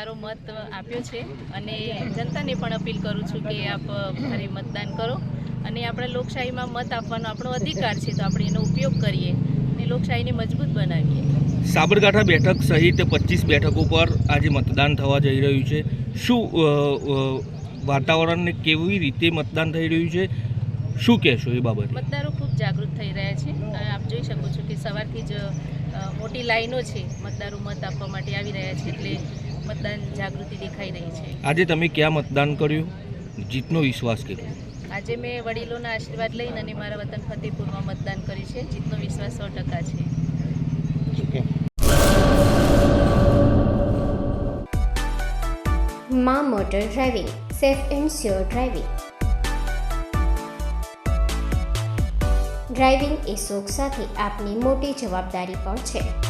મારો મત આપ્યો છે અને જનતાને પણ અપીલ કરું છું કે આપ ફરી મતદાન કરો અને આપણે લોકશાહીમાં મત આપવાનો આપણો અધિકાર છે તો આપણે એનો ઉપયોગ કરીએ અને લોકશાહીને મજબૂત બનાવીએ. સાબરકાંઠા બેઠક સહિત પચીસ બેઠકો પર આજે મતદાન થવા જઈ રહ્યું છે. શું વાતાવરણને કેવી રીતે મતદાન થઈ રહ્યું છે? શું કહેશો એ બાબતે? મતદારો ખૂબ જાગૃત થઈ રહ્યા છે. આપ જોઈ શકો છો કે સવારથી જ મોટી લાઈનો છે મતદારો મત આપવા માટે આવી રહ્યા છે એટલે મતદાન જાગૃતિ દેખાઈ રહી છે. આજે તમે ક્યાં મતદાન કર્યું? જીતનો વિશ્વાસ કેટલો? આજે મેં વડીલોના આશીર્વાદ લઈને અને મારા વતન ફતેપુરમાં મતદાન કર્યું છે. જીતનો વિશ્વાસ સો ટકા છે. મા motor driving safe and sure driving. Driving એ શોખ સાથે આપની મોટી જવાબદારી પણ છે.